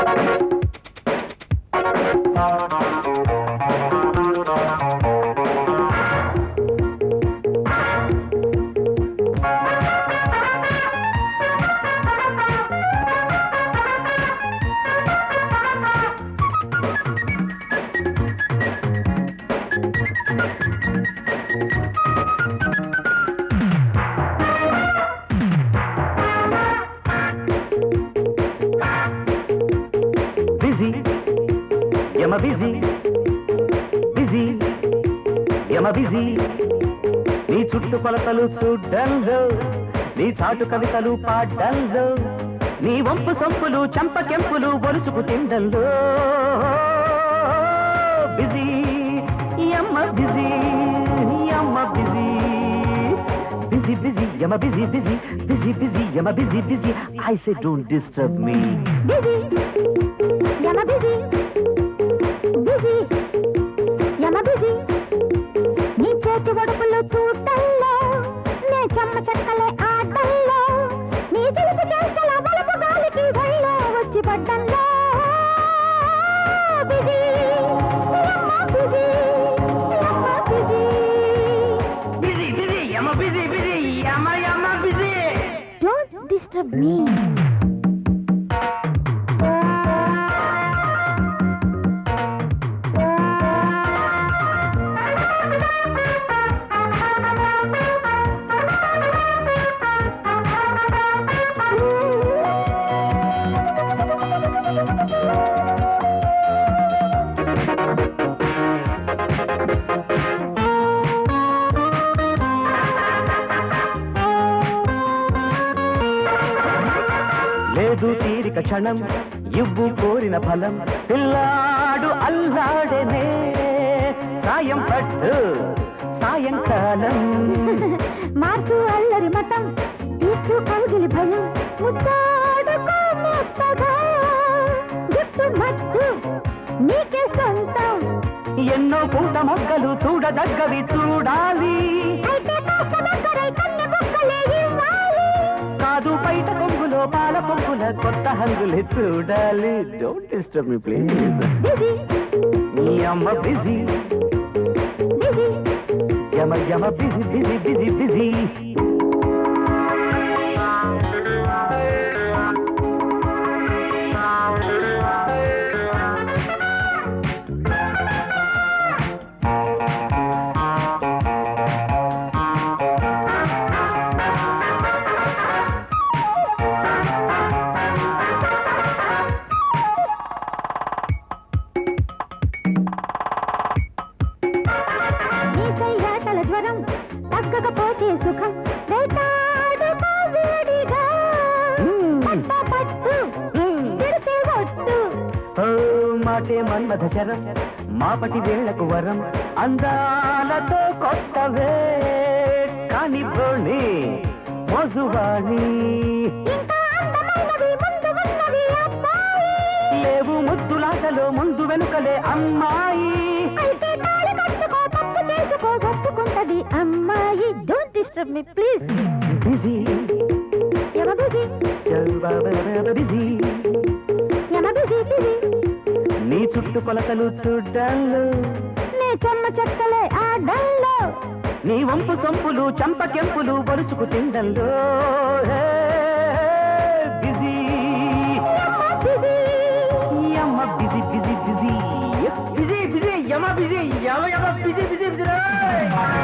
Busy యమ busy busy యమ busy నీ చుట్టుకొలతలు చూడ్డంలో నీ చాటు కవితలు పాడ్డంలో నీ వంపు సొంపులు చంపకెంపులు బొలుచుకు తిండంలో. బిజీ ఎమ్మ బిజీ ఎమ్మ బిజీ బిజీ బిజీ యమ busy busy busy busy Yama busy busy I say don't disturb me busy don't disturb లేదు తీరిక క్షణం. ఇవ్వు కోరిన ఫలం. పిల్లాడు అల్లాడనే. సాయం పట్టు. సాయంకాలం మార్చు అల్లరి మతం. తీర్చు కౌగిలి భయం. ముద్దాడుకో మెత్తగా. గుట్టు నీకే సొంతం. ఎన్నో పూట మొగ్గలు చూడదగ్గవి చూడాలి. కాదు బయట కొంగులో పాల పొంగుల కొత్త హంగులే చూడాలి. డోంట్ డిస్టర్బ్ మీ ప్లీజ్ నీ అమ్మ బిజీ యమ యమ బిజీ బిజీ బిజీ బిజీ తగ్గకపోతే సుఖం మాటే మన్మథ శరం మాపటి వేళకు వరం అందాలతో కొత్తవే కాని మోజువాణి లేవు ముద్దులాటలో ముందు వెనుకలే అమ్మాయి. అయితే డిస్టర్బ్ మీ ప్లీజ్. బిజీ. యమ బిజీ. బిజీ. యమ బిజీ బిజీ. నీ చుట్టు కొలతలు చూడ్డాలు నే చెమ్మ చెక్కలే ఆడల్లో నీ వంపు సొంపులు చంపకెంపులు బరుచుకు తిండంలో. బిజీ. యమ బిజీ. యమ busy busy busy. Busy busy యమ బిజీ. యమ యమ బిజీ బిజీ బిజీ.